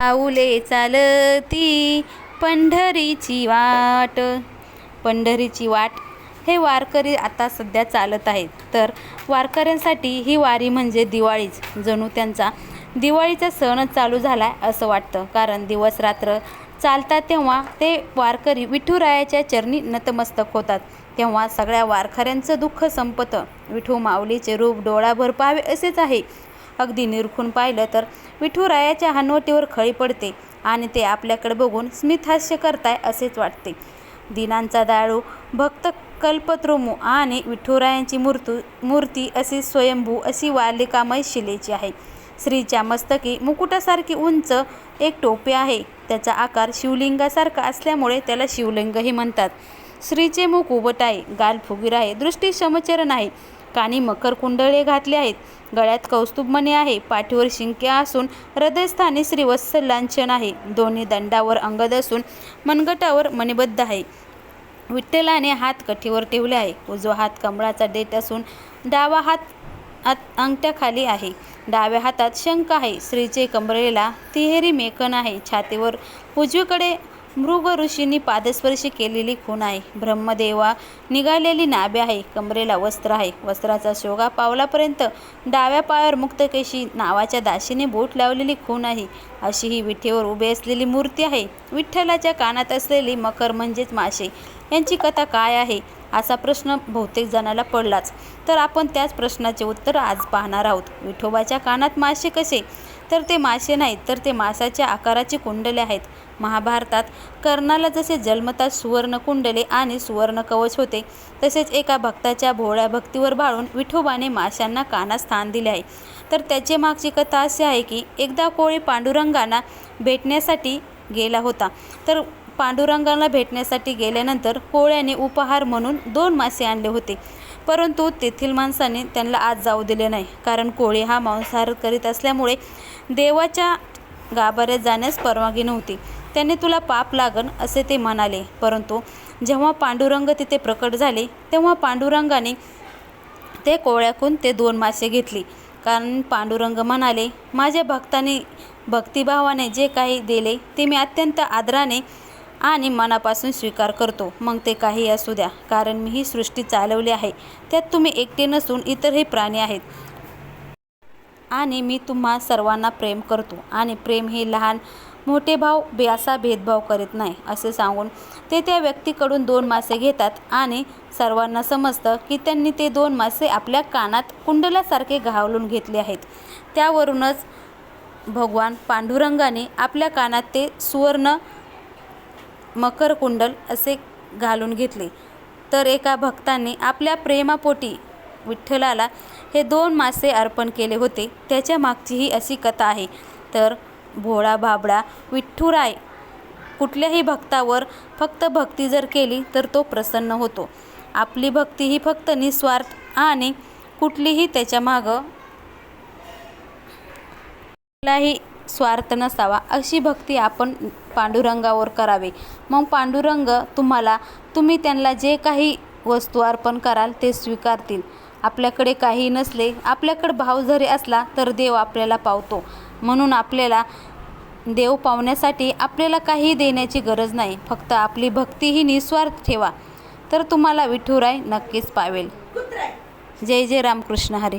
पाऊले चालती पंढरीची वाट. पंढरीची वाट हे वारकरी आता सध्या चालत आहेत. तर वारकऱ्यांसाठी ही वारी म्हणजे दिवाळीच. जणू त्यांचा दिवाळीचा सणच चालू झाला आहे असं वाटतं. कारण दिवस रात्र चालतात तेव्हा ते वारकरी विठुरायाच्या चरणी नतमस्तक होतात. तेव्हा सगळ्या वारकऱ्यांचं दुःख संपतं. विठू माऊलीचे रूप डोळाभर पाहावे असेच आहे. अगदी निरखून पाहिलं तर विठुरायाच्या हनवटीवर खळी पडते आणि ते आपल्याकडे बघून स्मितहास्य करताय असेच वाटते. दिनांचा दाळू भक्त कल्पत्रोमू आणि विठुरायांची मूर्तू मूर्ती अशी स्वयंभू अशी वालिकामय शिलेची आहे. स्त्रीच्या मस्तकी मुकुटासारखी उंच एक टोपी आहे. त्याचा आकार शिवलिंगासारखा असल्यामुळे त्याला शिवलिंगही म्हणतात. स्त्रीचे मुख उभट आहे गाल फुगीर आहे. दृष्टी समचरण आहे कानी मकर कुंडळे घातले आहेत. गळ्यात कौस्तुभमणी आहे. पाठीवर शिंके असून हृदयस्थानी श्रीवत्स लांछन आहे. दोन्ही दंडावर अंगद असून मनगटावर मणिबद्ध आहे. विठ्ठलाने हात कठीवर ठेवले आहे. उजवा हात कमळाचा देठ असून डावा हात आत अंगठ्याखाली आहे. डाव्या हातात शंख आहे. स्त्रीचे कमरेला तिहेरी मेकन आहे. छातीवर उजवीकडे मृग ऋषींनी पादस्पर्शी केलेली खूण आहे. ब्रह्मदेवा निघालेली नाभे आहे. कमरेला वस्त्र आहे. वस्त्राचा शोगा पावलापर्यंत डाव्या पायावर मुक्तकेशी नावाच्या दाशीने बोट लावलेली खूण आहे. अशी ही विठेवर उभी असलेली मूर्ती आहे. विठ्ठलाच्या कानात असलेली मकर म्हणजेच मासे. यांची कथा काय आहे? असा प्रश्न बहुतेक जणाला पडलाच. तर आपण त्याच प्रश्नाचे उत्तर आज पाहणार आहोत. विठोबाच्या कानात मासे कसे? तर ते मासे नाहीत तर ते मासाच्या आकाराचे कुंडले आहेत. महाभारतात कर्णाला जसे जन्मतात सुवर्ण कुंडले आणि सुवर्ण कवच होते तसेच एका भक्ताच्या भोळ्या भक्तीवर भाळून विठोबाने माशांना कानात स्थान दिले आहे. तर त्याचे मागची कथा अशी आहे की एकदा कोळी पांडुरंगांना भेटण्यासाठी गेला होता. तर पांडुरंगाला भेटण्यासाठी गेल्यानंतर कोळ्याने उपहार म्हणून दोन मासे आणले होते. परंतु तेथील माणसाने त्यांना आज जाऊ दिले नाही. कारण कोळी हा मांसाहार करीत असल्यामुळे देवाच्या गाभाऱ्यात जाण्यास परवानगी नव्हती. त्याने तुला पाप लागन असे ते म्हणाले. परंतु जेव्हा पांडुरंग तिथे प्रकट झाले तेव्हा पांडुरंगाने ते कोळ्याकून ते दोन मासे घेतली. कारण पांडुरंग म्हणाले माझ्या भक्ताने भक्तिभावाने जे काही दिले ते मी अत्यंत आदराने आणि मनापासून स्वीकार करतो. मग ते काही असू द्या कारण मी ही सृष्टी चालवली आहे. त्यात तुम्ही एकटे नसून इतरही प्राणी आहेत. आणि मी तुम्हा सर्वांना प्रेम करतो. आणि प्रेम हे लहान मोठे भाव बे असा भेदभाव करीत नाही असे सांगून ते त्या व्यक्तीकडून दोन मासे घेतात. आणि सर्वांना समजतं की त्यांनी ते दोन मासे आपल्या कानात कुंडलासारखे घालून घेतले आहेत. त्यावरूनच भगवान पांडुरंगाने आपल्या कानात ते सुवर्ण मकर कुंडल असे घालून घेतले. तर एका भक्ताने आपल्या प्रेमापोटी विठ्ठलाला हे दोन मासे अर्पण केले होते. त्याच्या मागची ही अशी कथा आहे. तर भोळा बाबडा विठ्ठुराय कुठल्याही भक्तावर फक्त भक्ती जर केली तर तो प्रसन्न होतो. आपली भक्ती ही फक्त निस्वार्थ आणि कुठलीही त्याच्या मागं कुठलाही स्वार्थ नसावा अशी भक्ती आपण पांडुरंगावर करावी. मग पांडुरंग तुम्हाला तुम्ही त्यांना जे काही वस्तू अर्पण कराल ते स्वीकारतील. आपल्याकडे काही नसले आपल्याकडे भाव जरी असला तर देव आपल्याला पावतो. म्हणून आपल्याला देव पावण्यासाठी आपल्याला काही देण्याची गरज नाही. फक्त आपली भक्ती ही निस्वार्थ ठेवा. तर तुम्हाला विठुराय नक्कीच पावेल. जय जय रामकृष्ण हरी.